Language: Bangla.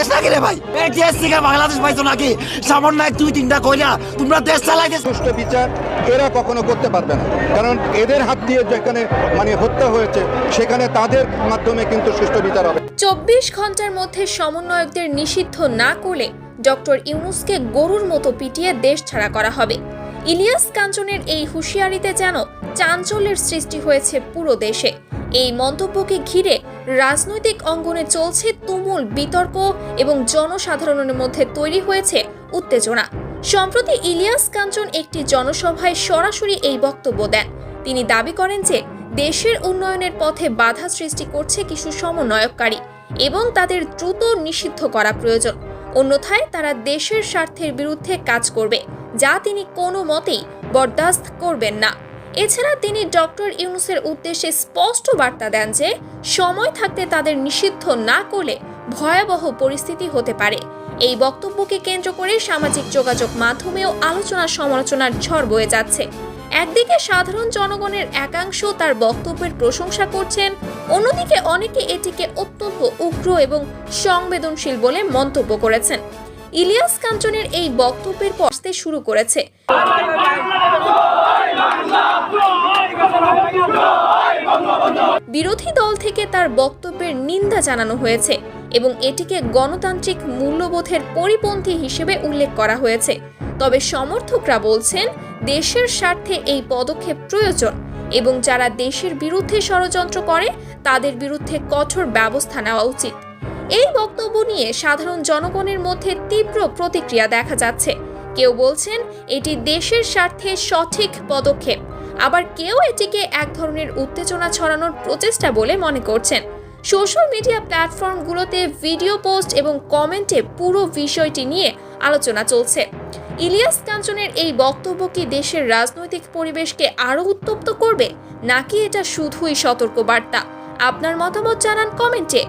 দেশ নাকি রে ভাই? এই দেশ থেকে বাংলাদেশ পাইছো নাকি? সামান্য এক দুই তিনটা কইলা তোমরা দেশ চালাইতে সুষ্ঠু বিচার এরা কখনো করতে পারবে না। কারণ এদের হাত দিয়ে যেখানে মানে হত্যা হয়েছে সেখানে তাদের মাধ্যমে কিন্তু সুষ্ঠু বিচার হবে। চব্বিশ ঘণ্টার মধ্যে সমন্বয়কদের নিষিদ্ধ না করলে ডক্টর ইউনুসকে গরুর মতো পিটিয়ে দেশ ছাড়া করা হবে। ইলিয়াস কাঞ্চনের এই হুঁশিয়ারিতে যেন চাঞ্চল্যের সৃষ্টি হয়েছে পুরো দেশে। এই মন্তব্যকে ঘিরে রাজনৈতিক অঙ্গনে চলছে তুমুল বিতর্ক এবং জনসাধারণের মধ্যে তৈরি হয়েছে উত্তেজনা। সম্প্রতি ইলিয়াস কাঞ্চন একটি জনসভায় সরাসরি এই বক্তব্য দেন। তিনি দাবি করেন যে, দেশের উন্নয়নের পথে বাধা সৃষ্টি করছে কিছু সমন্বয়কারী এবং তাদের দ্রুত নিষিদ্ধ করা প্রয়োজন। অন্যথায় তারা দেশের স্বার্থের বিরুদ্ধে কাজ করবে, যা তিনি কোনো মতেই বরদাস্ত করবেন না। এছাড়া তিনি ডক্টর ইউনুসের উদ্দেশ্যে স্পষ্ট বার্তা দেন যে, সময় থাকতে তাদের নিষিদ্ধ না করলে ভয়াবহ পরিস্থিতি হতে পারে। এই বক্তব্যকে কেন্দ্র করে সামাজিক যোগাযোগ মাধ্যমেও আলোচনা সমালোচনার ঝড় বয়ে যাচ্ছে। একদিকে সাধারণ জনগণের একাংশ তার বক্তব্যের প্রশংসা করছেন, অন্যদিকে অনেকে এটিকে অত্যন্ত উগ্র এবং সংবেদনশীল বলে মন্তব্য করেছেন। ইলিয়াস কাঞ্চনের এই বক্তব্যের পড়তে শুরু করেছে। বিরোধী দল থেকে তার বক্তব্যের নিন্দা জানানো হয়েছে এবং এটিকে গণতান্ত্রিক মূল্যবোধের পরিপন্থী হিসেবে উল্লেখ করা হয়েছে। তবে সমর্থকরা বলছেন, দেশের স্বার্থে এই পদক্ষেপ প্রয়োজন এবং যারা দেশের বিরুদ্ধে ষড়যন্ত্র করে, তাদের বিরুদ্ধে কঠোর ব্যবস্থা নেওয়া উচিত। এই বক্তব্য নিয়ে সাধারণ জনগণের মধ্যে তীব্র প্রতিক্রিয়া দেখা যাচ্ছে। কেউ বলছেন এটি দেশের স্বার্থে সঠিক পদক্ষেপ। আবার কেউ এটিকে এক ধরনের উত্তেজনা ছড়ানোর প্রচেষ্টা বলে মনে করছেন। সোশ্যাল মিডিয়া প্ল্যাটফর্মগুলোতে ভিডিও পোস্ট এবং কমেন্টে পুরো বিষয়টি নিয়ে আলোচনা চলছে। ইলিয়াস কাঞ্চনের এই বক্তব্য কি দেশের রাজনৈতিক পরিবেশকে আরও উত্তপ্ত করবে? নাকি এটা শুধুই সতর্ক বার্তা আপনার মতামত জানান কমেন্টে।